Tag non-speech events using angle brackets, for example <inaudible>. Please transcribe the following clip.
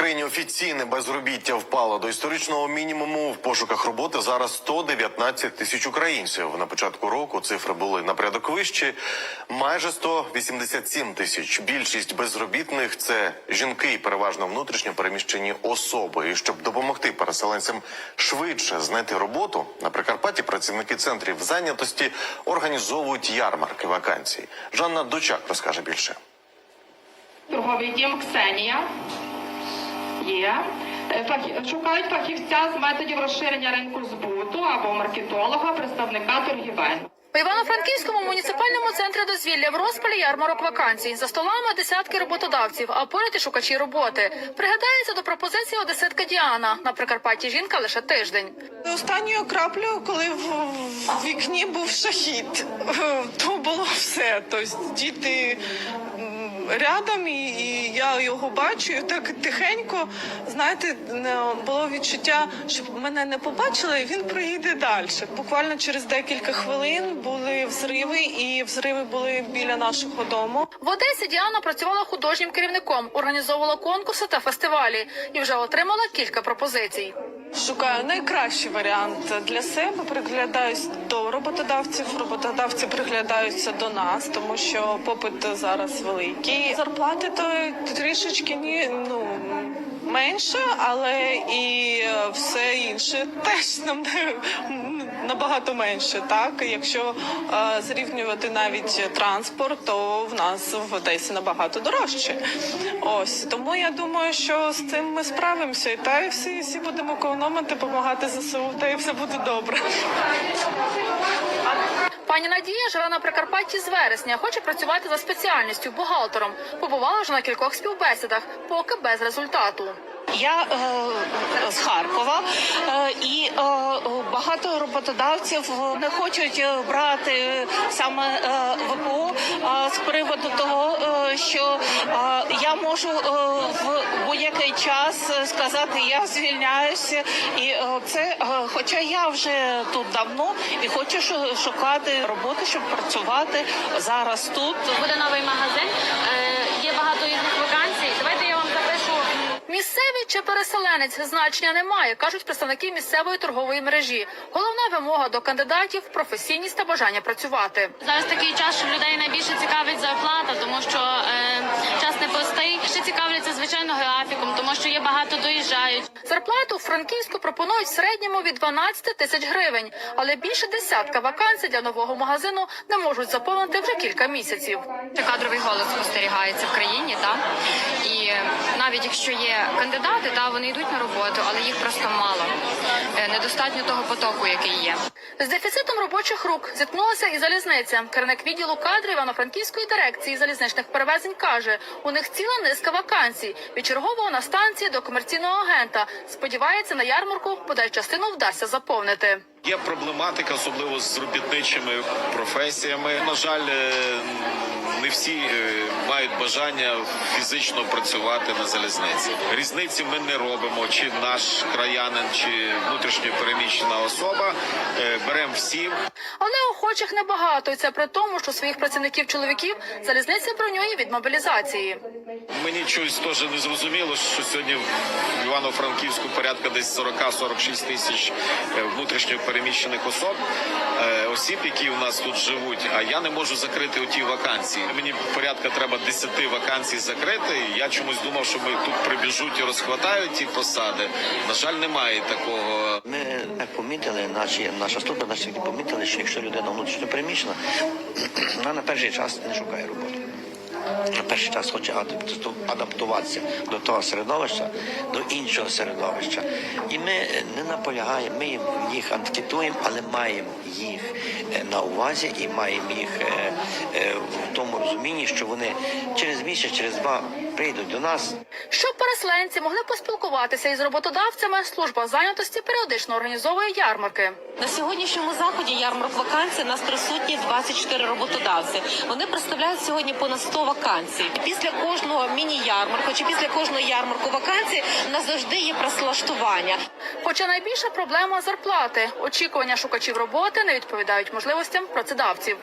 Україні офіційне безробіття впало до історичного мінімуму. В пошуках роботи зараз 119 тисяч українців. На початку року цифри були на порядок вищі. Майже 187 тисяч. Більшість безробітних це жінки переважно внутрішньо переміщені особи. І щоб допомогти переселенцям швидше знайти роботу, на Прикарпатті працівники центрів зайнятості організовують ярмарки вакансій. Жанна Дочак розкаже більше. Торговий дім Ксенія. Є. Е, Шукають фахівця з методів розширення ринку збуту або маркетолога, представника торгівель. У Івано-Франківському муніципальному центрі дозвілля в розпалі ярмарок вакансій. За столами десятки роботодавців, а поряд і шукачі роботи. Пригадається до пропозиції одеситка Діана. На Прикарпатті жінка лише тиждень. Останньою краплею, коли в, вікні був шахід, то було все. Тобто діти рядом, і, і я його бачу, і так тихенько, знаєте, було відчуття, щоб мене не побачили, і він проїде далі. Буквально через декілька хвилин були взриви, і взриви були біля нашого дому. В Одесі Діана працювала художнім керівником, організовувала конкурси та фестивалі і вже отримала кілька пропозицій. Шукаю найкращий варіант для себе. Приглядаюсь до роботодавців. Роботодавці приглядаються до нас, тому що попит зараз великий. Зарплати то трішечки ні, ну менше, але і е, все інше теж <laughs> нам набагато менше. Так, якщо е, зрівнювати навіть транспорт, то в нас в Одесі набагато дорожче. Ось тому я думаю, що з цим ми справимося, і та і всі, всі будемо економити, допомагати ЗСУ, та і все буде добре. Пані Надія живе на Прикарпатті з вересня, хоче працювати за спеціальністю бухгалтером. Побувала вже на кількох співбесідах, поки без результату. Я е, з Харкова, е, і е, багато роботодавців не хочуть е, брати саме е, ВПО е, з приводу того, е, що е, можу е, в будь-який час сказати, я звільняюся, і е, це, е, хоча я вже тут давно і хочу шукати роботу, щоб працювати зараз тут. буде новий магазин. Чи переселенець значення немає, кажуть представники місцевої торгової мережі. Головна вимога до кандидатів професійність та бажання працювати. Зараз такий час, що людей найбільше цікавить зарплата, тому що е, час непростий. Ще цікавляться звичайно графіком, тому що є багато доїжджають. Зарплату у Франківську пропонують в середньому від 12 тисяч гривень, але більше десятка вакансій для нового магазину не можуть заповнити вже кілька місяців. кадровий голод спостерігається в країні, та і навіть якщо є кандидати, та вони йдуть на роботу, але їх просто мало. Е, Недостатньо того потоку, який є. З дефіцитом робочих рук зіткнулася і залізниця. Керівник відділу кадрів Івано-Франківської дирекції залізничних перевезень каже, у них ціла низка вакансій від чергового на станції до комерційного агента. Сподівається, на ярмарку подай частину вдасться заповнити. Є проблематика, особливо з робітничими професіями. На жаль, е, не всі е, мають бажання фізично працювати на залізниці. Різниці ми не робимо, чи наш краянин, чи внутрішньо переміщена особа. Беремо всім. Але охочих небагато, і це при тому, що своїх працівників чоловіків залізниця бронює від мобілізації. Мені чогось теж не зрозуміло, що сьогодні в Івано-Франківську порядка десь 40-46 тисяч е, внутрішньо переміщених особ, е, осіб, які у нас тут живуть. А я не можу закрити оті вакансії. Мені порядка треба 10 вакансій закрити. Я чомусь думав, що ми тут прибіжуть і розхватають ті посади. На жаль, немає такого. Ми так помітили, наші, наша служба, наші помітили, що якщо людина внутрішньо переміщена, <clears throat> вона на перший час не шукає роботи. На перший час хоче адапту- адаптуватися до того середовища, до іншого середовища. І ми не наполягаємо, ми їм- їх анкетуємо, але маємо їх е, на увазі і маємо їх е, е, в тому розумінні, що вони через місяць, через два прийдуть до нас, Щоб переселенці могли поспілкуватися із роботодавцями, служба зайнятості періодично організовує ярмарки. На сьогоднішньому заході ярмарок вакансій у нас присутні 24 роботодавці. Вони представляють сьогодні понад 100 вакансій. Після кожного міні-ярмарку чи після кожного ярмарку вакансій назавжди є прослаштування. Хоча найбільша проблема зарплати. Очікування шукачів роботи не відповідають можливостям працедавців.